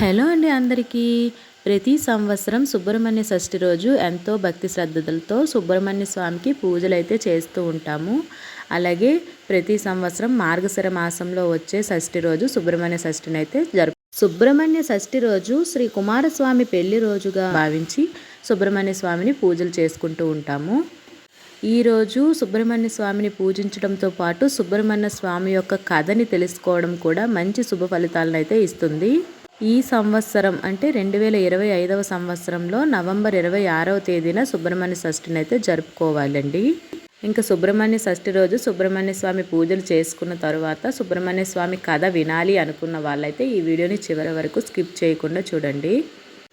Hello అండి అందరికీ. ప్రతి సంవత్సరం సుబ్రహ్మణ్య షష్ఠి రోజు ఎంతో భక్తి శ్రద్ధలతో సుబ్రహ్మణ్య స్వామికి పూజలు అయితే చేస్తూ ఉంటాము. అలాగే ప్రతి సంవత్సరం మార్గశిర మాసంలో వచ్చే షష్ఠి రోజు సుబ్రహ్మణ్య షష్ఠిని అయితే జరుపు సుబ్రహ్మణ్య షష్ఠి రోజు శ్రీ కుమారస్వామి పెళ్ళి రోజుగా భావించి సుబ్రహ్మణ్య స్వామిని పూజలు చేసుకుంటూ ఉంటాము. ఈరోజు సుబ్రహ్మణ్య స్వామిని పూజించడంతో పాటు సుబ్రహ్మణ్య స్వామి యొక్క కథని తెలుసుకోవడం కూడా మంచి శుభ ఫలితాలను అయితే ఇస్తుంది. ఈ సంవత్సరం అంటే రెండు వేల ఇరవై ఐదవ సంవత్సరంలో నవంబర్ ఇరవై ఆరవ తేదీన సుబ్రహ్మణ్య షష్ఠిని అయితే జరుపుకోవాలండి. ఇంకా సుబ్రహ్మణ్య షష్ఠి రోజు సుబ్రహ్మణ్య స్వామి పూజలు చేసుకున్న తర్వాత సుబ్రహ్మణ్య స్వామి కథ వినాలి అనుకున్న వాళ్ళైతే ఈ వీడియోని చివరి వరకు స్కిప్ చేయకుండా చూడండి.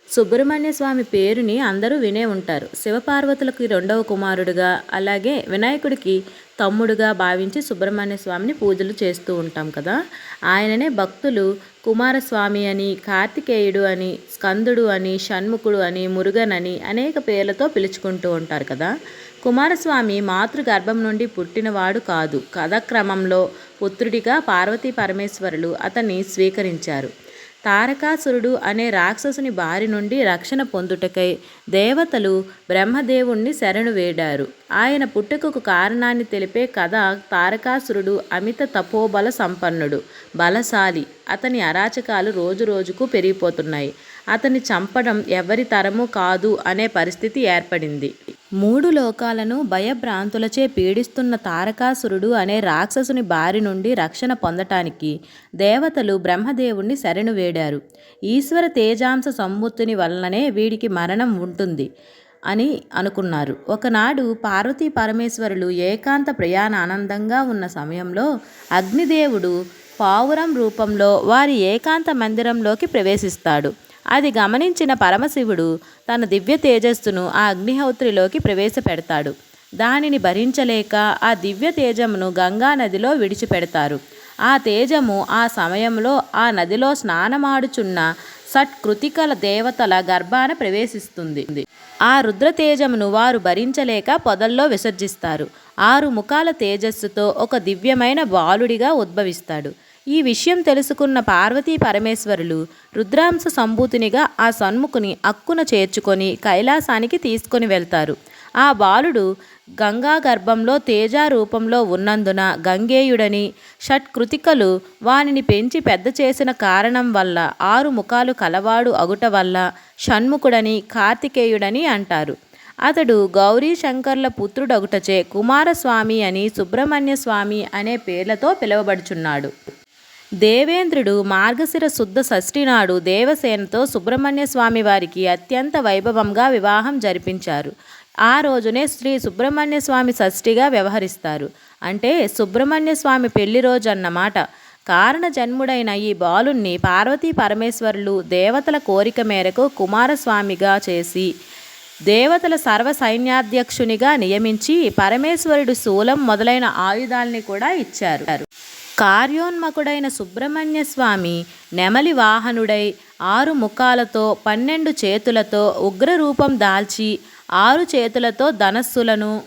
సుబ్రహ్మణ్య స్వామి పేరుని అందరూ వినే ఉంటారు. శివపార్వతులకు రెండవ కుమారుడుగా అలాగే వినాయకుడికి తమ్ముడుగా భావించి సుబ్రహ్మణ్య స్వామిని పూజలు చేస్తూ ఉంటాం కదా. ఆయననే భక్తులు కుమారస్వామి అని కార్తికేయుడు అని స్కందుడు అని షణ్ముఖుడు అని మురుగన్ అని అనేక పేర్లతో పిలుచుకుంటూ ఉంటారు కదా. కుమారస్వామి మాతృ గర్భం నుండి పుట్టినవాడు కాదు. కథక్రమంలో పుత్రుడిగా పార్వతీ పరమేశ్వరులు అతన్ని స్వీకరించారు. తారకాసురుడు అనే రాక్షసుని బారి నుండి రక్షణ పొందుటకై దేవతలు బ్రహ్మదేవుణ్ణి శరణు వేడారు. ఆయన పుట్టుకకు కారణాన్ని తెలిపే కథ తారకాసురుడు అమిత తపోబల సంపన్నుడు బలశాలి. అతని అరాచకాలు రోజు రోజుకు పెరిగిపోతున్నాయి. అతన్ని చంపడం ఎవరి తరము కాదు అనే పరిస్థితి ఏర్పడింది. మూడు లోకాలను భయభ్రాంతులచే పీడిస్తున్న తారకాసురుడు అనే రాక్షసుని బారి నుండి రక్షణ పొందటానికి దేవతలు బ్రహ్మదేవుణ్ణి శరణు వేడారు. ఈశ్వర తేజాంశ సంబుత్తుని వలననే వీడికి మరణం ఉంటుంది అని అనుకున్నారు. ఒకనాడు పార్వతీ పరమేశ్వరులు ఏకాంత ప్రయాణ ఆనందంగా ఉన్న సమయంలో అగ్నిదేవుడు పావురం రూపంలో వారి ఏకాంత మందిరంలోకి ప్రవేశిస్తాడు. అది గమనించిన పరమశివుడు తన దివ్య తేజస్సును ఆ అగ్నిహోత్రిలోకి ప్రవేశపెడతాడు. దానిని భరించలేక ఆ దివ్య తేజమును గంగా నదిలో విడిచిపెడతారు. ఆ తేజము ఆ సమయంలో ఆ నదిలో స్నానమాడుచున్న సత్కృతికల దేవతల గర్భాన ప్రవేశిస్తుంది. ఆ రుద్రతేజమును వారు భరించలేక పొదల్లో విసర్జిస్తారు. ఆరు ముఖాల తేజస్సుతో ఒక దివ్యమైన బాలుడిగా ఉద్భవిస్తాడు. ఈ విషయం తెలుసుకున్న పార్వతీ పరమేశ్వరులు రుద్రాంశ సంభూతినిగా ఆ సన్ముఖుని అక్కున చేర్చుకొని కైలాసానికి తీసుకొని వెళ్తారు. ఆ బాలుడు గంగా గర్భంలో తేజ రూపంలో ఉన్నందున గంగేయుడని షట్కృతికలు వానిని పెంచి పెద్ద చేసిన కారణం వల్ల ఆరు ముఖాలు కలవాడు అగుట వల్ల షణ్ముఖుడని కార్తికేయుడని అంటారు. అతడు గౌరీ శంకర్ల పుత్రుడగుటచే కుమారస్వామి అని సుబ్రహ్మణ్య స్వామి అనే పేర్లతో పిలువబడుచున్నాడు. దేవేంద్రుడు మార్గశిర శుద్ధ షష్ఠి నాడు దేవసేనతో సుబ్రహ్మణ్య స్వామి వారికి అత్యంత వైభవంగా వివాహం జరిపించారు. ఆ రోజునే శ్రీ సుబ్రహ్మణ్య స్వామి షష్ఠిగా వ్యవహరిస్తారు. అంటే సుబ్రహ్మణ్య స్వామి పెళ్ళి రోజు అన్నమాట కారణ జన్ముడైన ఈ బాలుణ్ణి పార్వతీ పరమేశ్వరులు దేవతల కోరిక మేరకు కుమారస్వామిగా చేసి దేవతల సర్వ సైన్యాధ్యక్షునిగా నియమించి పరమేశ్వరుడు శూలం మొదలైన ఆయుధాల్ని కూడా ఇచ్చారు. కార్యోన్మకుడైన సుబ్రహ్మణ్య స్వామి నెమలి వాహనుడై ఆరు ముఖాలతో పన్నెండు చేతులతో ఉగ్రరూపం దాల్చి ఆరు చేతులతో ధనస్సులను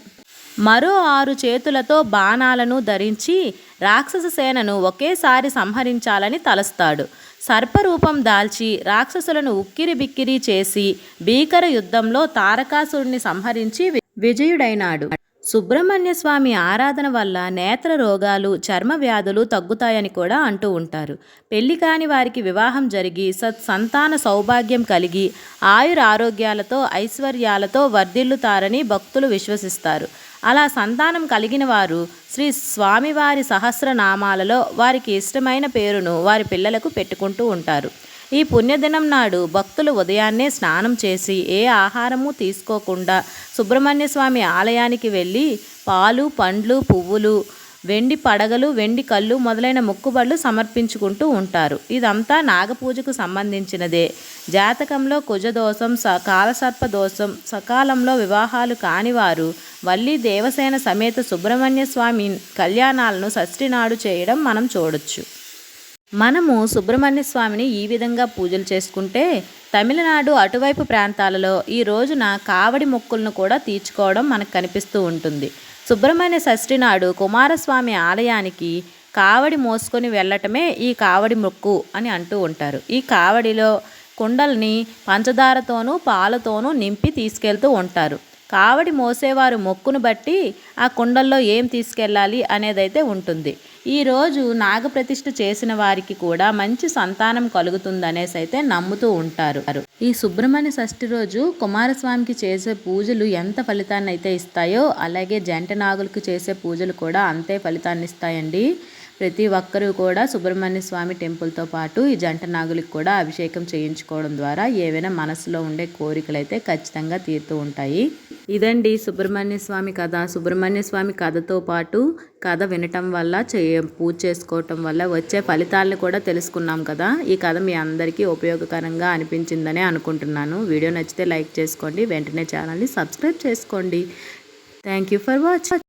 మరో ఆరు చేతులతో బాణాలను ధరించి రాక్షస సేనను ఒకేసారి సంహరించాలని తలస్తాడు. సర్పరూపం దాల్చి రాక్షసులను ఉక్కిరి బిక్కిరి చేసి భీకర యుద్ధంలో తారకాసురుణ్ణి సంహరించి విజయుడైనాడు. సుబ్రహ్మణ్య స్వామి ఆరాధన వల్ల నేత్ర రోగాలు చర్మ వ్యాధులు తగ్గుతాయని కూడా అంటూ ఉంటారు. పెళ్ళి కాని వారికి వివాహం జరిగి సత్ సంతాన సౌభాగ్యం కలిగి ఆయుర ఆరోగ్యాలతో ఐశ్వర్యాలతో వర్ధిల్లుతారని భక్తులు విశ్వసిస్తారు. అలా సంతానం కలిగిన వారు శ్రీ స్వామివారి సహస్రనామాలలో వారికి ఇష్టమైన పేరును వారి పిల్లలకు పెట్టుకుంటూ ఉంటారు. ఈ పుణ్యదినం నాడు భక్తులు ఉదయాన్నే స్నానం చేసి ఏ ఆహారము తీసుకోకుండా సుబ్రహ్మణ్య స్వామి ఆలయానికి వెళ్ళి పాలు పండ్లు పువ్వులు వెండి పడగలు వెండి కళ్ళు మొదలైన మొక్కుబళ్ళు సమర్పించుకుంటూ ఉంటారు. ఇదంతా నాగపూజకు సంబంధించినదే. జాతకంలో కుజదోషం స కాలసర్ప దోషం సకాలంలో వివాహాలు కానివారు వల్లి దేవసేన సమేత సుబ్రహ్మణ్య స్వామి కళ్యాణాలను షష్ఠి నాడు చేయడం మనం చూడొచ్చు. మనము సుబ్రహ్మణ్య స్వామిని ఈ విధంగా పూజలు చేసుకుంటే తమిళనాడు అటువైపు ప్రాంతాలలో ఈ రోజున కావడి మొక్కులను కూడా తీర్చుకోవడం మనకు కనిపిస్తూ ఉంటుంది. సుబ్రహ్మణ్య షష్ఠి నాడు కుమారస్వామి ఆలయానికి కావడి మోసుకొని వెళ్ళటమే ఈ కావడి మొక్కు అని అంటూ ఉంటారు. ఈ కావడిలో కుండల్ని పంచదారతోనూ పాలతోనూ నింపి తీసుకెళ్తూ ఉంటారు. కావడి మోసేవారు మొక్కును బట్టి ఆ కుండల్లో ఏం తీసుకెళ్ళాలి అనేదైతే ఉంటుంది. ఈరోజు నాగప్రతిష్ఠ చేసిన వారికి కూడా మంచి సంతానం కలుగుతుందనేసి అయితే నమ్ముతూ ఉంటారు. ఈ సుబ్రహ్మణ్య షష్ఠి రోజు కుమారస్వామికి చేసే పూజలు ఎంత ఫలితాన్ని అయితే ఇస్తాయో అలాగే జంట నాగులకు చేసే పూజలు కూడా అంతే ఫలితాన్ని ఇస్తాయండి ప్రతి ఒక్కరూ కూడా సుబ్రహ్మణ్య స్వామి టెంపుల్తో పాటు ఈ జంట నాగులకు కూడా అభిషేకం చేయించుకోవడం ద్వారా ఏవైనా మనసులో ఉండే కోరికలు అయితే ఖచ్చితంగా తీరుతూ ఉంటాయి. ఇదండి సుబ్రహ్మణ్య స్వామి కథ. సుబ్రహ్మణ్య స్వామి కథతో పాటు కథ వినటం వల్ల చే పూజ చేసుకోవటం వల్ల వచ్చే ఫలితాలను కూడా తెలుసుకున్నాం కదా. ఈ కథ మీ అందరికీ ఉపయోగకరంగా అనిపించిందనే అనుకుంటున్నాను. వీడియో నచ్చితే లైక్ చేసుకోండి. వెంటనే ఛానల్ని సబ్స్క్రైబ్ చేసుకోండి. Thank you for watching.